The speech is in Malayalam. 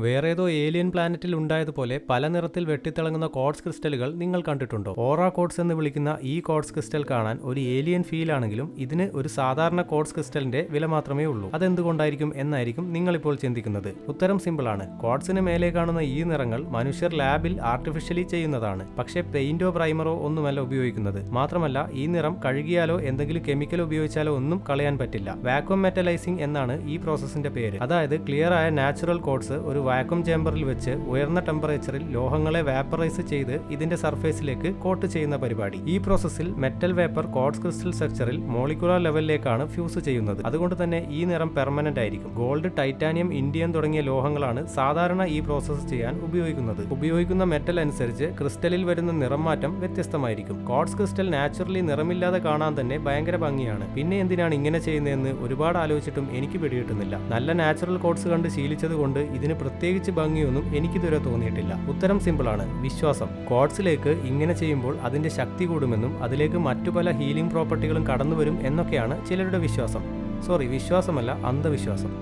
വേറേതോ ഏലിയൻ പ്ലാനറ്റിൽ ഉണ്ടായതുപോലെ പല നിറത്തിൽ വെട്ടിത്തിളങ്ങുന്ന കോഡ്സ് ക്രിസ്റ്റലുകൾ നിങ്ങൾ കണ്ടിട്ടുണ്ടോ? ഓറ കോഡ്സ് എന്ന് വിളിക്കുന്ന ഈ കോഡ്സ് ക്രിസ്റ്റൽ കാണാൻ ഒരു ഏലിയൻ ഫീൽ ആണെങ്കിലും ഇതിന് ഒരു സാധാരണ കോഡ്സ് ക്രിസ്റ്റലിന്റെ വില മാത്രമേ ഉള്ളൂ. അതെന്തുകൊണ്ടായിരിക്കും എന്നായിരിക്കും നിങ്ങളിപ്പോൾ ചിന്തിക്കുന്നത്. ഉത്തരം സിമ്പിൾ ആണ് കോഡ്സിന് മേലെ കാണുന്ന ഈ നിറങ്ങൾ മനുഷ്യർ ലാബിൽ ആർട്ടിഫിഷ്യലി ചെയ്യുന്നതാണ്. പക്ഷേ പെയിന്റോ പ്രൈമറോ ഒന്നുമല്ല ഉപയോഗിക്കുന്നത്. മാത്രമല്ല ഈ നിറം കഴുകിയാലോ എന്തെങ്കിലും കെമിക്കൽ ഉപയോഗിച്ചാലോ ഒന്നും കളയാൻ പറ്റില്ല. വാക്വം മെറ്റലൈസിംഗ് എന്നാണ് ഈ പ്രോസസ്സിന്റെ പേര്. അതായത് ക്ലിയർ ആയ നാച്ചുറൽ കോഡ്സ് ഒരു വാക്വം ചേമ്പറിൽ വെച്ച് ഉയർന്ന ടെമ്പറേച്ചറിൽ ലോഹങ്ങളെ വാപ്പറൈസ് ചെയ്ത് ഇതിന്റെ സർഫേസിലേക്ക് കോട്ട് ചെയ്യുന്ന പരിപാടി. ഈ പ്രോസസ്സിൽ മെറ്റൽ വേപ്പർ കോഡ്സ് ക്രിസ്റ്റൽ സ്ട്രക്ചറിൽ മോളിക്കുലർ ലെവലിലേക്കാണ് ഫ്യൂസ് ചെയ്യുന്നത്. അതുകൊണ്ട് തന്നെ ഈ നിറം പെർമനന്റ് ആയിരിക്കും. ഗോൾഡ് ടൈറ്റാനിയം ഇന്ത്യൻ തുടങ്ങിയ ലോഹങ്ങളാണ് സാധാരണ ഈ പ്രോസസ്സ് ചെയ്യാൻ ഉപയോഗിക്കുന്നത്. ഉപയോഗിക്കുന്ന മെറ്റൽ അനുസരിച്ച് ക്രിസ്റ്റലിൽ വരുന്ന നിറം മാറ്റം വ്യത്യസ്തമായിരിക്കും. കോഡ്സ് ക്രിസ്റ്റൽ നാച്ചുറലി നിറമില്ലാതെ കാണാൻ തന്നെ ഭയങ്കര ഭംഗിയാണ്. പിന്നെ എന്തിനാണ് ഇങ്ങനെ ചെയ്യുന്നതെന്ന് ഒരുപാട് ആലോചിച്ചിട്ടും എനിക്ക് പിടികിട്ടുന്നില്ല. നല്ല നാച്ചുറൽ കോഡ്സ് കണ്ട് ശീലിച്ചത് കൊണ്ട് ഇതിന് പ്രത്യേകിച്ച് ഭംഗിയൊന്നും എനിക്കിതുവരെ തോന്നിയിട്ടില്ല. ഉത്തരം സിമ്പിളാണ്. വിശ്വാസം. കോഡ്സിലേക്ക് ഇങ്ങനെ ചെയ്യുമ്പോൾ അതിന്റെ ശക്തി കൂടുമെന്നും അതിലേക്ക് മറ്റു പല ഹീലിംഗ് പ്രോപ്പർട്ടികളും കടന്നുവരും എന്നൊക്കെയാണ് ചിലരുടെ വിശ്വാസം. സോറി വിശ്വാസമല്ല അന്ധവിശ്വാസം.